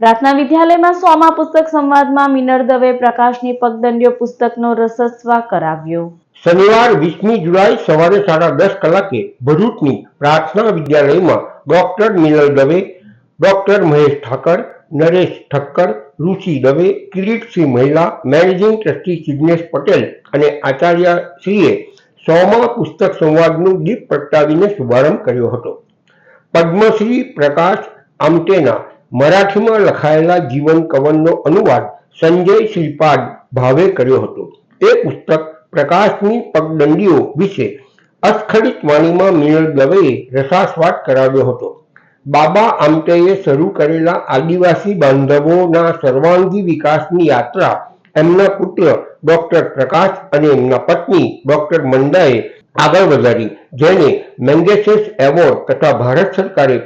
પ્રાર્થના વિદ્યાલયમાં સોમા પુસ્તક સંવાદમાં મિનર દવે પ્રકાશની પગદંડીઓ પુસ્તકનો રસસ્વા કરાવ્યો. શનિવાર વીસમી જુલાઈ સવારે સાડા દસ કલાકે ભરૂચની પ્રાર્થના વિદ્યાલયમાં ડોક્ટર મિનલ દવે, ડોક્ટર મહેશ ઠાકર, નરેશ ઠક્કર, ઋષિ દવે, કિરીટસિંહ મહિલા, મેનેજિંગ ટ્રસ્ટી જિજ્ઞેશ પટેલ અને આચાર્ય શ્રીએ સોમા પુસ્તક સંવાદનું દીપ પ્રગટાવીને શુભારંભ કર્યો હતો. પદ્મશ્રી પ્રકાશ આમટેના મરાઠીમાં લખાયેલા જીવન કવનનો અનુવાદ સંજય શ્રીપાદ ભાવે કર્યો હતો. તે પુસ્તક પ્રકાશની પગદંડીઓ વિશે અસ્ખલિત વાણીમાં મિનલ દવેએ રસાસ્વાદ કરાવ્યો હતો. બાબા આમટેએ શરૂ કરેલા આદિવાસી બાંધવોના સર્વાંગી વિકાસની યાત્રા એમના પુત્ર ડોક્ટર પ્રકાશ અને એમના પત્ની ડોક્ટર મંડાએ આગળ વધારી જેને મેંગેસેસ એવોર્ડ તથા ભારત સરકારે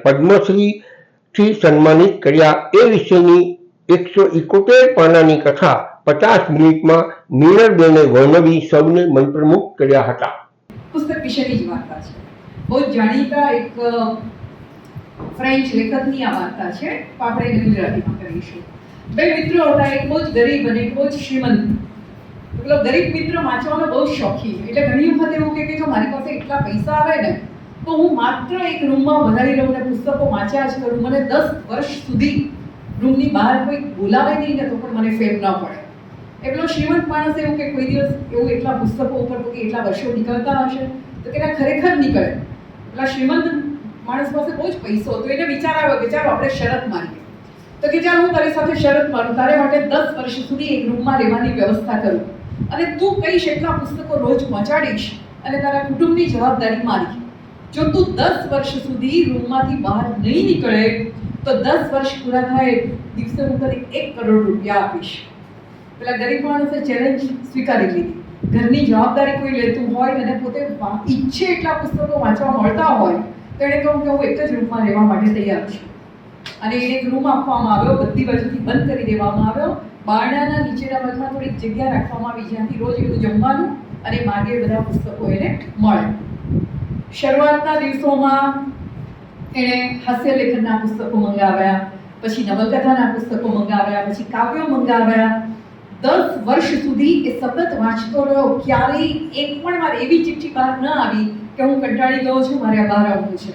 પદ્મશ્રીથી સન્માનિત કર્યા એ વિશેની એકસો એકોતેર પાનાની કથા પચાસ મિનિટમાં મિનળબેને વર્ણવી સૌને મંત્રમુગ્ધ કર્યા હતા. પુસ્તક વિશેની જ વાર્તા છે. બહુ જાણીતા એક ફ્રેન્ચ લેખકની આ વાર્તા છે. આપણે ગુજરાતીમાં કરીશું. બે મિત્રો હતા, એક બહુ જ ગરીબ અને એક બહુ જ શ્રીમંત. મતલબ ગરીબ મિત્ર વાંચવાનો બહુ શોખી એટલે ઘણી વખત એવું કે જો મારી પાસે એટલા પૈસા આવે ને તો હું માત્ર એક રૂમમાં વધારી લઉં ને પુસ્તકો વાંચ્યા જ કરું. મને દસ વર્ષ સુધી રૂમની બહાર કોઈ બોલાવે નહીં ને તો પણ મને ફેર ન પડે. એટલો શ્રીમંત માણસ એવું કે કોઈ દિવસ એવું એટલા પુસ્તકો ઉપર કે એટલા વર્ષો નીકળતા હશે, તો કે ખરેખર નીકળે. એટલા શ્રીમંત માણસ પાસે બહુ જ પૈસો હતો. એને વિચાર આવ્યો કે ચાલો આપણે શરત મારીએ. તો કે ચાલ હું તારી સાથે શરત મારું. તારે માટે દસ વર્ષ સુધી એક રૂમમાં રહેવાની વ્યવસ્થા કરું. અને તું કહીશ, એટલા પુસ્તકો રોજ પહોંચાડીશ અને તારા કુટુંબની જવાબદારી મારી. જો તું દસ વર્ષ સુધી રૂમમાંથી બહાર નહીં નીકળે, તો દસ વર્ષ પૂરા થાય, દિવસે હું તને એક કરોડ રૂપિયા આપીશ. પેલા ગરીબ માણસે ચેલેન્જ સ્વીકારી લીધી. ઘરની જવાબદારી કોઈ લેતું હોય અને પોતે ઈચ્છે એટલા પુસ્તકો વાંચવા મળતા હોય, તો એણે કહ્યું કે હું એક જ રૂમમાં રહેવા માટે તૈયાર છું. અને એને એક રૂમ આપવામાં આવ્યો, બધી બાજુથી બંધ કરી દેવામાં આવ્યો. બારણાના નીચેના ભાગમાં થોડીક જગ્યા રાખવામાં આવી જ્યાંથી રોજ એનું જમવાનું અને માગે બધા પુસ્તકો એને મળે. શરૂઆતના દિવસોમાં એણે હાસ્ય લેખનના પુસ્તકો મંગાવ્યા, પછી નવલકથાના પુસ્તકો મંગાવ્યા, પછી કાવ્યો મંગાવ્યા. દસ વર્ષ સુધી એ સતત વાંચતો રહ્યો. ક્યારેય એક પણ વાર એવી ચિઠ્ઠી બહાર ન આવી કે હું કંટાળી ગયો છું, મારે બહાર આવવું છે.